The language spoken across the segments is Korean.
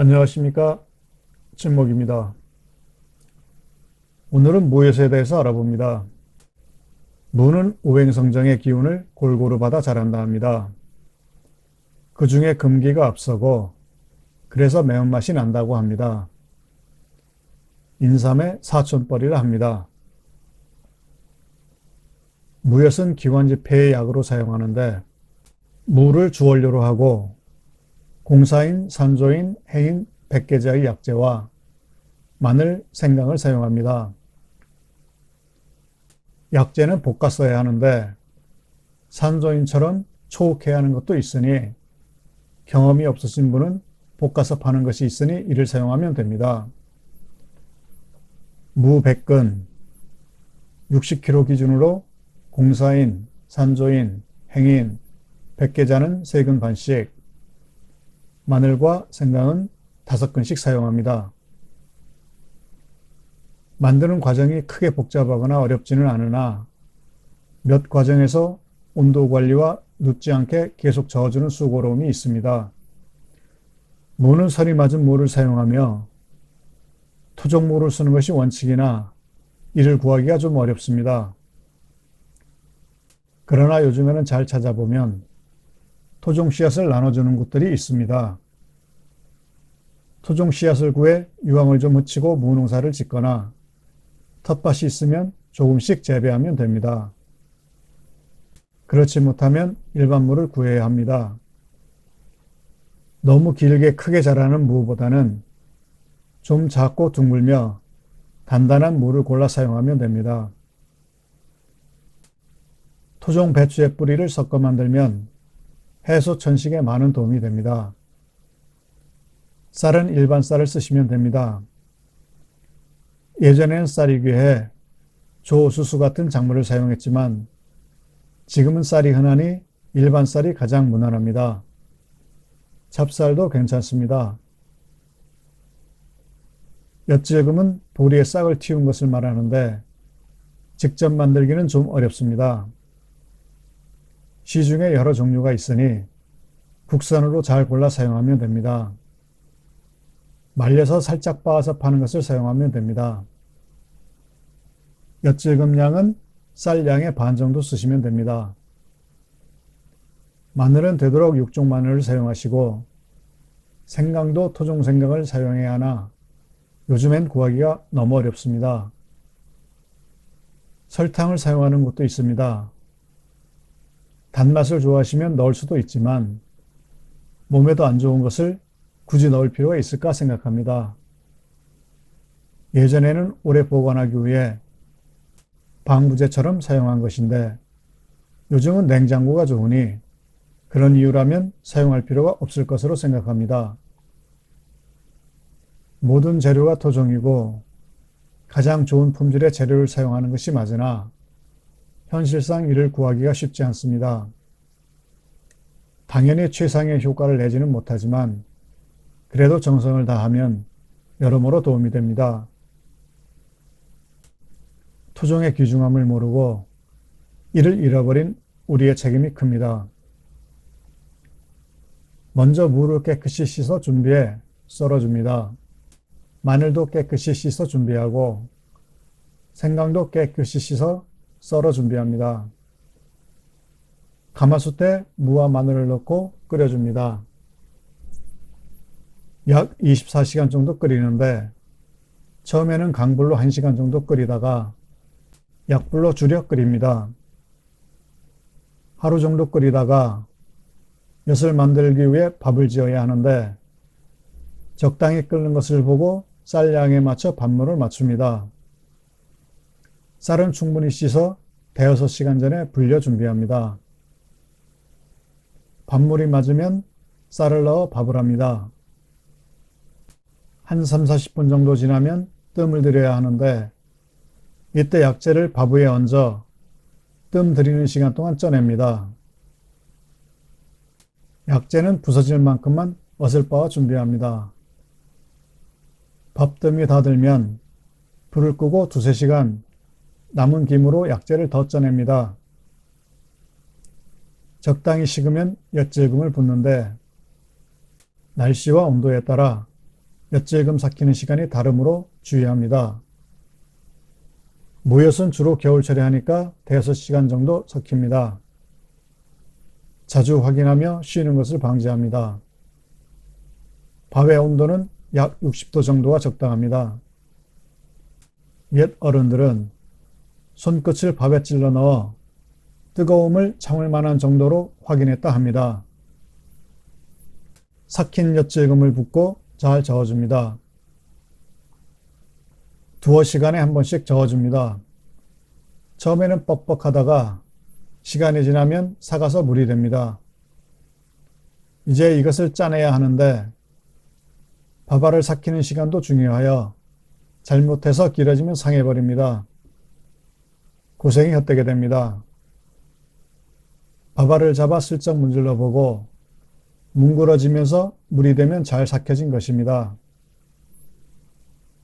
안녕하십니까. 진목입니다. 오늘은 무에서에 대해서 알아봅니다. 무는 오행성정의 기운을 골고루 받아 자란다 합니다. 그 중에 금기가 앞서고 그래서 매운맛이 난다고 합니다. 인삼의 사촌벌이라 합니다. 무엿은 기관지 폐의 약으로 사용하는데 무를 주원료로 하고 공사인, 산조인, 해인, 백계자의 약재와 마늘, 생강을 사용합니다. 약재는 볶아 써야 하는데 산조인처럼 초옥해야 하는 것도 있으니 경험이 없으신 분은 볶아서 파는 것이 있으니 이를 사용하면 됩니다. 무 100근 60kg 기준으로 공사인, 산조인, 행인, 백계자는 3근 반씩, 마늘과 생강은 5근씩 사용합니다. 만드는 과정이 크게 복잡하거나 어렵지는 않으나 몇 과정에서 온도 관리와 눕지 않게 계속 저어주는 수고로움이 있습니다. 무는 선이 맞은 무를 사용하며 토종무를 쓰는 것이 원칙이나 이를 구하기가 좀 어렵습니다. 그러나 요즘에는 잘 찾아보면 토종 씨앗을 나눠주는 곳들이 있습니다. 토종 씨앗을 구해 유황을 좀 묻히고 무농사를 짓거나 텃밭이 있으면 조금씩 재배하면 됩니다. 그렇지 못하면 일반 무를 구해야 합니다. 너무 길게 크게 자라는 무보다는 좀 작고 둥글며 단단한 무를 골라 사용하면 됩니다. 토종 배추의 뿌리를 섞어 만들면 해소 천식에 많은 도움이 됩니다. 쌀은 일반 쌀을 쓰시면 됩니다. 예전에는 쌀이 귀해 조수수 같은 작물을 사용했지만 지금은 쌀이 흔하니 일반 쌀이 가장 무난합니다. 찹쌀도 괜찮습니다. 엿질금은 보리에 싹을 틔운 것을 말하는데 직접 만들기는 좀 어렵습니다. 시중에 여러 종류가 있으니 국산으로 잘 골라 사용하면 됩니다. 말려서 살짝 빻아서 파는 것을 사용하면 됩니다. 엿질금량은 쌀 양의 반 정도 쓰시면 됩니다. 마늘은 되도록 육종 마늘을 사용하시고 생강도 토종 생강을 사용해야 하나 요즘엔 구하기가 너무 어렵습니다. 설탕을 사용하는 곳도 있습니다. 단맛을 좋아하시면 넣을 수도 있지만 몸에도 안 좋은 것을 굳이 넣을 필요가 있을까 생각합니다. 예전에는 오래 보관하기 위해 방부제처럼 사용한 것인데 요즘은 냉장고가 좋으니 그런 이유라면 사용할 필요가 없을 것으로 생각합니다. 모든 재료가 토종이고 가장 좋은 품질의 재료를 사용하는 것이 맞으나 현실상 이를 구하기가 쉽지 않습니다. 당연히 최상의 효과를 내지는 못하지만 그래도 정성을 다하면 여러모로 도움이 됩니다. 토종의 귀중함을 모르고 이를 잃어버린 우리의 책임이 큽니다. 먼저 무를 깨끗이 씻어 준비해 썰어줍니다. 마늘도 깨끗이 씻어 준비하고 생강도 깨끗이 씻어 썰어 준비합니다. 가마솥에 무와 마늘을 넣고 끓여줍니다. 약 24시간 정도 끓이는데 처음에는 강불로 1시간 정도 끓이다가 약불로 줄여 끓입니다. 하루 정도 끓이다가 엿을 만들기 위해 밥을 지어야 하는데 적당히 끓는 것을 보고 쌀 양에 맞춰 밥물을 맞춥니다. 쌀은 충분히 씻어 대여섯 시간 전에 불려 준비합니다. 밥물이 맞으면 쌀을 넣어 밥을 합니다. 한 3, 40분 정도 지나면 뜸을 들여야 하는데 이때 약재를 밥 위에 얹어 뜸 들이는 시간 동안 쪄냅니다. 약재는 부서질 만큼만 엇을 빻아 준비합니다. 밥뜸이 다 들면 불을 끄고 두세 시간 남은 김으로 약재를 더 쪄냅니다. 적당히 식으면 엿질금을 붓는데 날씨와 온도에 따라 엿질금 삭히는 시간이 다르므로 주의합니다. 무엿은 주로 겨울철에 하니까 대여섯 시간 정도 삭힙니다. 자주 확인하며 쉬는 것을 방지합니다. 밥의 온도는 약 60도 정도가 적당합니다. 옛 어른들은 손끝을 밥에 찔러 넣어 뜨거움을 참을 만한 정도로 확인했다 합니다. 삭힌 엿질금을 붓고 잘 저어줍니다. 두어 시간에 한 번씩 저어줍니다. 처음에는 뻑뻑하다가 시간이 지나면 삭아서 물이 됩니다. 이제 이것을 짜내야 하는데 밥알을 삭히는 시간도 중요하여 잘못해서 길어지면 상해버립니다. 고생이 헛되게 됩니다. 밥알을 잡아 슬쩍 문질러 보고 뭉그러지면서 물이 되면 잘 삭혀진 것입니다.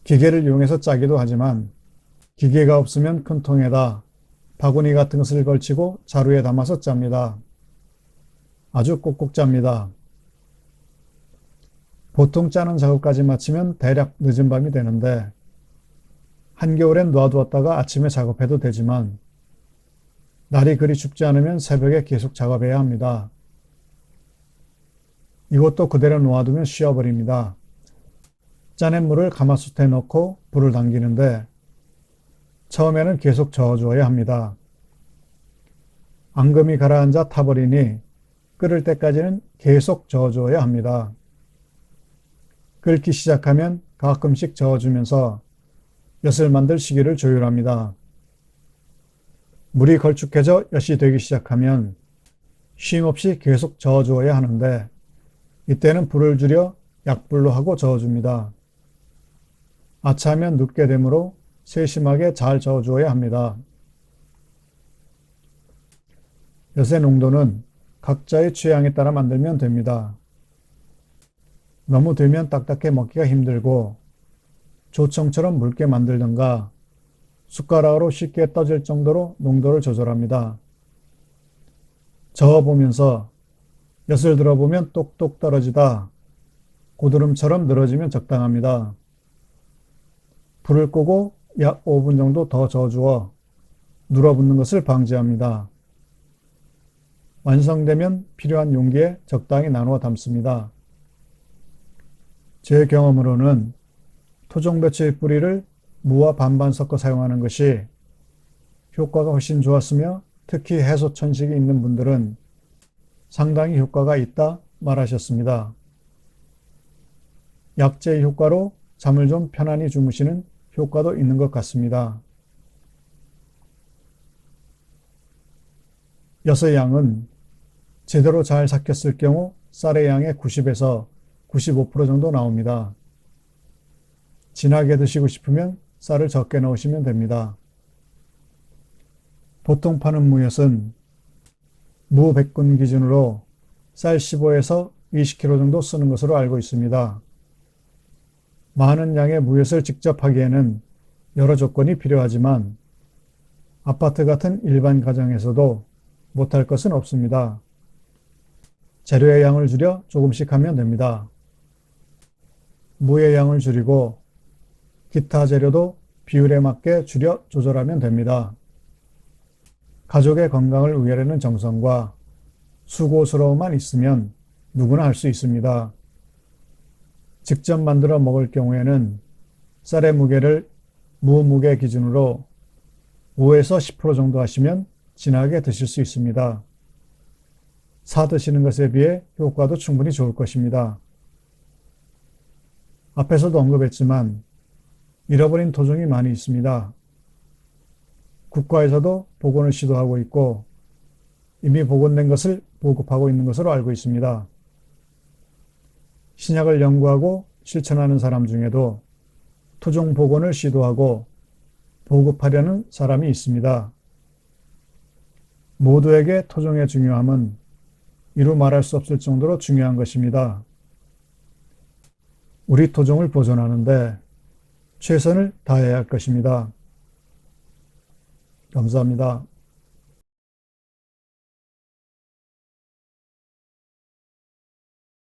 기계를 이용해서 짜기도 하지만 기계가 없으면 큰 통에다 바구니 같은 것을 걸치고 자루에 담아서 짭니다. 아주 꼭꼭 짭니다. 보통 짜는 작업까지 마치면 대략 늦은 밤이 되는데 한겨울엔 놔두었다가 아침에 작업해도 되지만 날이 그리 춥지 않으면 새벽에 계속 작업해야 합니다. 이것도 그대로 놓아두면 쉬어버립니다. 짜낸 물을 가마솥에 넣고 불을 당기는데 처음에는 계속 저어주어야 합니다. 앙금이 가라앉아 타버리니 끓을 때까지는 계속 저어주어야 합니다. 끓기 시작하면 가끔씩 저어주면서 엿을 만들 시기를 조율합니다. 물이 걸쭉해져 엿이 되기 시작하면 쉼없이 계속 저어주어야 하는데 이때는 불을 줄여 약불로 하고 저어줍니다. 아차하면 눕게 되므로 세심하게 잘 저어주어야 합니다. 엿의 농도는 각자의 취향에 따라 만들면 됩니다. 너무 되면 딱딱해 먹기가 힘들고 조청처럼 묽게 만들던가 숟가락으로 쉽게 떠질 정도로 농도를 조절합니다. 저어보면서 엿을 들어보면 똑똑 떨어지다 고드름처럼 늘어지면 적당합니다. 불을 끄고 약 5분 정도 더 저어주어 눌어붙는 것을 방지합니다. 완성되면 필요한 용기에 적당히 나누어 담습니다. 제 경험으로는 토종 배추의 뿌리를 무와 반반 섞어 사용하는 것이 효과가 훨씬 좋았으며 특히 해소 천식이 있는 분들은 상당히 효과가 있다 말하셨습니다. 약재의 효과로 잠을 좀 편안히 주무시는 효과도 있는 것 같습니다. 엿의 양은 제대로 잘 삭혔을 경우 쌀의 양의 90에서 95% 정도 나옵니다. 진하게 드시고 싶으면 쌀을 적게 넣으시면 됩니다. 보통 파는 무엿은 무 100근 기준으로 쌀 15에서 20kg 정도 쓰는 것으로 알고 있습니다. 많은 양의 무엿을 직접 하기에는 여러 조건이 필요하지만 아파트 같은 일반 가정에서도 못할 것은 없습니다. 재료의 양을 줄여 조금씩 하면 됩니다. 무의 양을 줄이고 기타 재료도 비율에 맞게 줄여 조절하면 됩니다. 가족의 건강을 위하려는 정성과 수고스러움만 있으면 누구나 할 수 있습니다. 직접 만들어 먹을 경우에는 쌀의 무게를 무무게 기준으로 5에서 10% 정도 하시면 진하게 드실 수 있습니다. 사 드시는 것에 비해 효과도 충분히 좋을 것입니다. 앞에서도 언급했지만 잃어버린 토종이 많이 있습니다. 국가에서도 복원을 시도하고 있고 이미 복원된 것을 보급하고 있는 것으로 알고 있습니다. 신약을 연구하고 실천하는 사람 중에도 토종 복원을 시도하고 보급하려는 사람이 있습니다. 모두에게 토종의 중요함은 이루 말할 수 없을 정도로 중요한 것입니다. 우리 토종을 보존하는데 최선을 다해야 할 것입니다. 감사합니다.